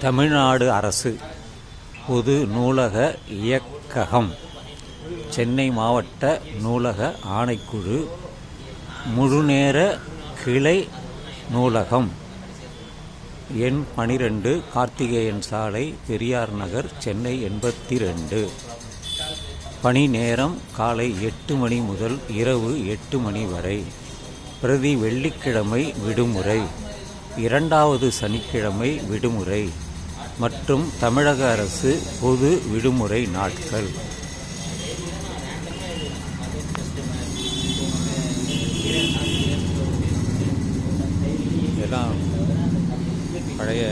தமிழ்நாடு அரசு பொது நூலக இயக்ககம் சென்னை மாவட்ட நூலக ஆணைக்குழு முழுநேர கிளை நூலகம் எண் பனிரெண்டு கார்த்திகேயன் சாலை பெரியார் நகர் சென்னை எண்பத்தி ரெண்டு பணி நேரம் காலை எட்டு மணி முதல் இரவு எட்டு மணி வரை. பிரதி வெள்ளிக்கிழமை விடுமுறை. இரண்டாவது சனிக்கிழமை விடுமுறை. மற்றும் தமிழக அரசு பொது விடுமுறை நாட்கள். எல்லாம் பழைய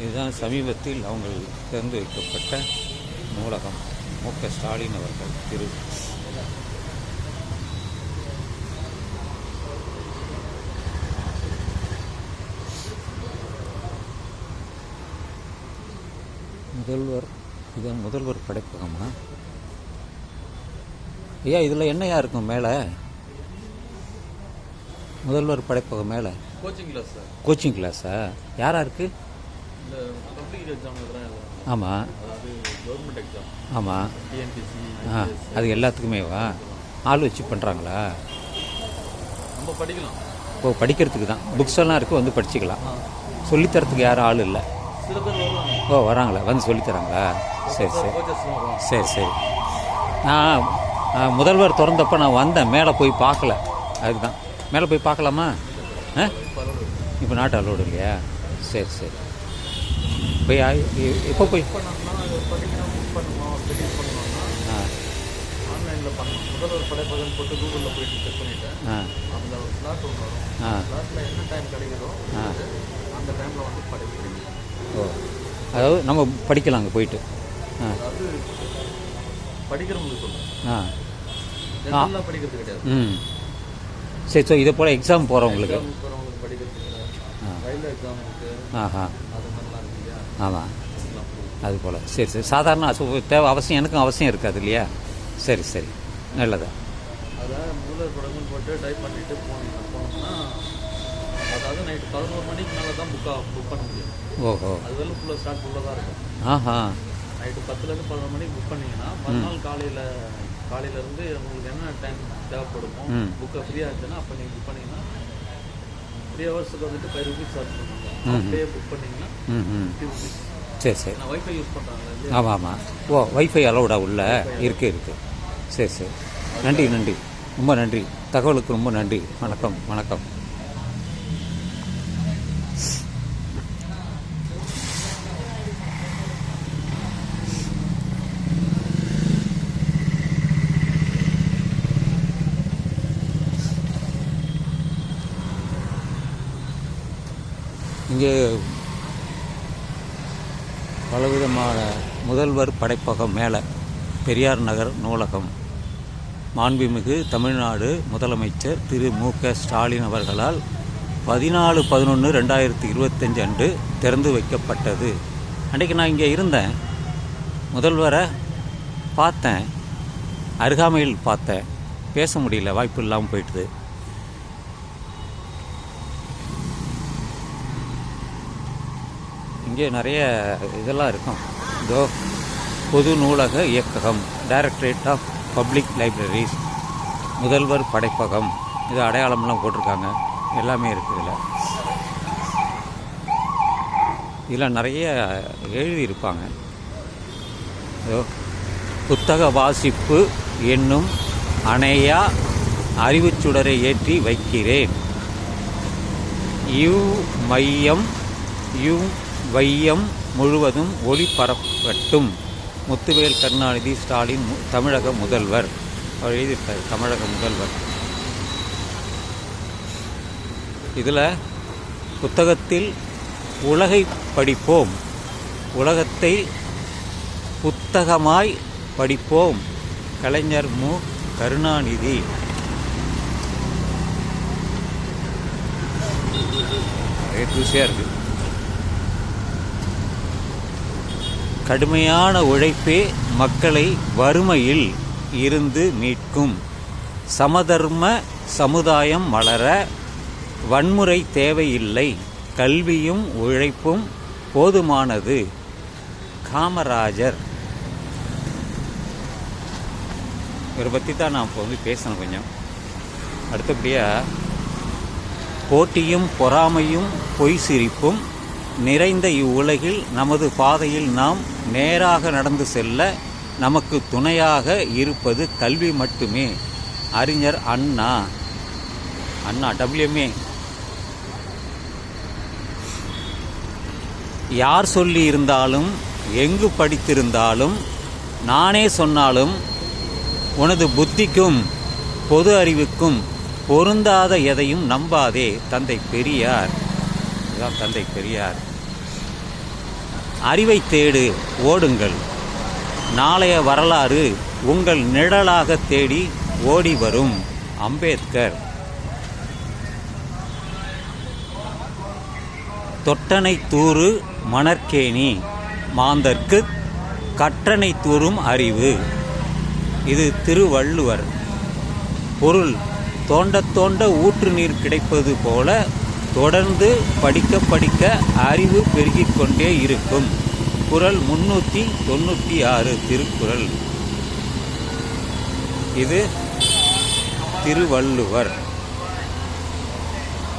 இதுதான் சமீபத்தில் அவங்கள் திறந்து வைக்கப்பட்ட நூலகம். மு. க. ஸ்டாலின் அவர்கள் திரு முதல்வர் இதுதான் முதல்வர் படைப்பகமா? ஐயா இதில் என்னையா இருக்கும் மேலே? முதல்வர் படைப்பகம் மேலே? கோச்சிங் கிளாஸ் சார் கோச்சிங் கிளாஸா யாரா இருக்கு? இந்த பப்ளிக் எக்ஸாம் எழுதுறேன் ஆமாம் ஆமாம் ஆ அது எல்லாத்துக்குமேவா ஆள் வச்சு பண்ணுறாங்களா நம்ம படிக்கலாம். ஓ படிக்கிறதுக்கு தான். புக்ஸ் எல்லாம் இருக்குது வந்து படிச்சுக்கலாம். சொல்லித்தரத்துக்கு யாரும் ஆள் இல்லை. சில பேர் ஓ வராங்களா? வந்து சொல்லித்தராங்களா சரி சரி. சரி சரி. நான் ஆ, முதல்வர் திறந்தப்போ நான் வந்தேன். மேலே போய் பார்க்கல. அதுதான் மேலே போய் பார்க்கலாமா? ஆ? இப்போ நாட்டு அலோடு இல்லையா? சரி சரி. போய் ஆ- எப்போ போய். ஆ. ஆன்லைனில் பண்ணணும் முதல்வர் போட்டு கூகுளில் போயிட்டு செக் பண்ணிவிட்டேன் ஆ. ஸ்லாட் ஒன்று வரும் ஸ்லாட்டில் என்ன டைம் கிடைக்குதோ அந்த டைமில் வந்து ஓ அதாவது நம்ம படிக்கலாம் அங்கே போயிட்டு. ஆ. ஆ. ம். சரி ஸோ இதை போல் எக்ஸாம் போகிறவங்களுக்கு ஆஹா. ஆமாம். அது போல். சரி சரி. சாதாரண அசு- தேவை அவசியம் எனக்கும் அவசியம் இருக்காது இல்லையா? சரி சரி. நல்லதா. அதாவது மூலர் படங்கள் போட்டு டைப் பண்ணிட்டு போனோம்னா அதாவது நைட்டு பதினோரு மணிக்கு மேலே தான் புக்கா புக் பண்ண முடியும். ஓஹோ. அது வரலும் ஃபுல்லாக ஸ்டார்ட் ஃபுல்லாக தான் இருக்கும். ஆஹா. நைட்டு பத்துலேருந்து பதினோரு மணிக்கு புக் பண்ணீங்கன்னா மறுநாள் காலையில் காலையிலேருந்து உங்களுக்கு என்ன டைம் தேவைப்படுமோ. புக்கை ஃப்ரீயாக இருந்துச்சுன்னா அப்போ நீங்கள் புக் பண்ணீங்கன்னா த்ரீ ஹவர்ஸுக்கு வந்துட்டு ஃபைவ் ருபீஸ் சார்ஜ் பண்ணுவாங்க. அப்படியே புக் பண்ணீங்கன்னா ஃபிஃப்டி ருபீஸ் சரி சரி. நான் ஒய்ஃபை யூஸ் பண்ணுறாங்க ஆமாம் ஆமாம் ஓ வைஃபை அலௌடா உள்ள? இருக்குது இருக்குது சரி சரி. நன்றி நன்றி. ரொம்ப நன்றி. தகவலுக்கு ரொம்ப நன்றி. வணக்கம் வணக்கம். இங்கே பலவிதமான முதல்வர் படைப்பகம் மேலே பெரியார் நகர் நூலகம். மாண்புமிகு தமிழ்நாடு முதலமைச்சர் திரு மு க ஸ்டாலின் அவர்களால் பதினாலு பதினொன்று ரெண்டாயிரத்தி இருபத்தஞ்சு அன்று திறந்து வைக்கப்பட்டது. அன்றைக்கு நான் இங்கே இருந்தேன். முதல்வரை பார்த்தேன். அருகாமையில் பார்த்தேன். பேச முடியல வாய்ப்பு இல்லாமல் போயிட்டுது. இங்கே நிறைய இதெல்லாம் இருக்கும். இதோ பொது நூலக இயக்ககம் டைரக்டரேட் ஆஃப் பப்ளிக் லைப்ரரிஸ் முதல்வர் படைப்பகம். இது அடையாளம்லாம் போட்டிருக்காங்க. எல்லாமே இருக்குது இதில். இதில் நிறைய எழுதியிருப்பாங்க. புத்தக வாசிப்பு என்னும் அணையா அறிவுச்சுடரை ஏற்றி வைக்கிறேன். யூ மையம் யூ வையம் முழுவதும் ஒளிபரப்பட்டும். முத்துவேல் கருணாநிதி ஸ்டாலின் மு- தமிழக முதல்வர். அவர் எழுதியிருக்கார் தமிழக முதல்வர். இதில் புத்தகத்தில் உலகை படிப்போம். உலகத்தை புத்தகமாய் படிப்போம். கலைஞர் மு. கருணாநிதி. தூசியாக இருக்குது கடுமையான உழைப்பே மக்களை வறுமையில் இருந்து மீட்கும். சமதர்ம சமுதாயம் வளர வன்முறை தேவையில்லை. கல்வியும் உழைப்பும் போதுமானது. காமராஜர். இவரை பற்றி தான் நான் இப்போ வந்து பேசணும் கொஞ்சம். அடுத்தபடியாக போட்டியும் பொறாமையும் பொய் சிரிப்பும் நிறைந்த இவ்வுலகில் நமது பாதையில் நாம் நேராக நடந்து செல்ல நமக்கு துணையாக இருப்பது கல்வி மட்டுமே. அறிஞர் அண்ணா. அண்ணா டபிள்யூஎம்ஏ யார் சொல்லி இருந்தாலும் எங்கு படித்திருந்தாலும் நானே சொன்னாலும் உனது புத்திக்கும் பொது அறிவுக்கும் பொருந்தாத எதையும் நம்பாதே தந்தை பெரியார். இதுதான் தந்தை பெரியார். அறிவை தேடு ஓடுங்கள். நாளைய வரலாறு உங்கள் நிழலாக தேடி ஓடி வரும் அம்பேத்கர். தொட்டனை தூறு மணற்கேணி மாந்தர்க்கு கற்றனை தூறும் அறிவு. இது திருவள்ளுவர். பொருள் தோண்ட தோண்ட ஊற்று நீர் கிடைப்பது போல தொடர்ந்து படிக்க படிக்க அறிவு பெருகிக் கொண்டே இருக்கும். குரல் முன்னூற்றி தொண்ணூற்றி ஆறு திருக்குறள். இது திருவள்ளுவர்.